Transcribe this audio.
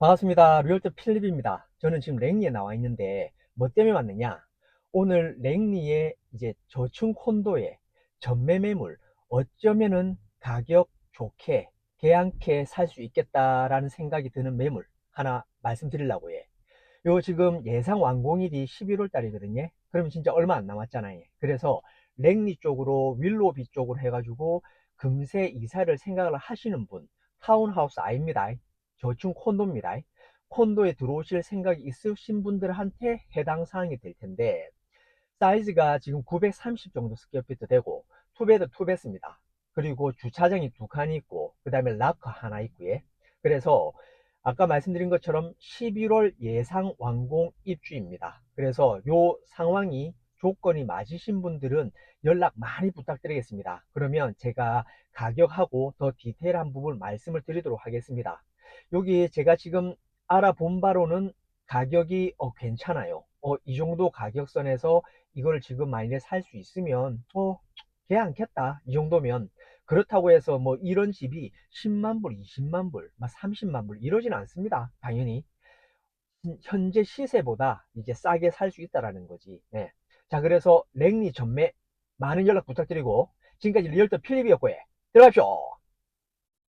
반갑습니다. 리얼터 필립입니다. 저는 지금 랭리에 나와 있는데 뭐 때문에 왔느냐? 오늘 랭리의 이제 저층 콘도에 전매 매물 어쩌면은 가격 좋게 개안케 살 수 있겠다라는 생각이 드는 매물 하나 말씀드리려고 해. 요 지금 예상 완공일이 11월 달이거든요. 그러면 진짜 얼마 안 남았잖아요. 그래서 랭리 쪽으로 윌로비 쪽으로 해가지고 금세 이사를 생각을 하시는 분 타운하우스 아닙니다. 저층 콘도입니다. 콘도에 들어오실 생각이 있으신 분들한테 해당 사항이 될 텐데 사이즈가 지금 930 정도 스퀘어피트 되고 투베드 투베스입니다. 그리고 주차장이 두 칸이 있고 그 다음에 락커 하나 있고요. 그래서 아까 말씀드린 것처럼 11월 예상 완공 입주입니다. 그래서 요 상황이 조건이 맞으신 분들은 연락 많이 부탁드리겠습니다. 그러면 제가 가격하고 더 디테일한 부분 말씀을 드리도록 하겠습니다. 여기 제가 지금 알아본 바로는 가격이 어, 괜찮아요. 어, 이 정도 가격선에서 이걸 지금 만약에 살 수 있으면 어, 괜찮겠다. 이 정도면 그렇다고 해서 뭐 이런 집이 10만 불, 20만 불, 막 30만 불 이러진 않습니다. 당연히 현재 시세보다 이제 싸게 살 수 있다라는 거지. 네. 자, 그래서 랭리 전매 많은 연락 부탁드리고 지금까지 리얼터 필립이었고요. 들어가십시오.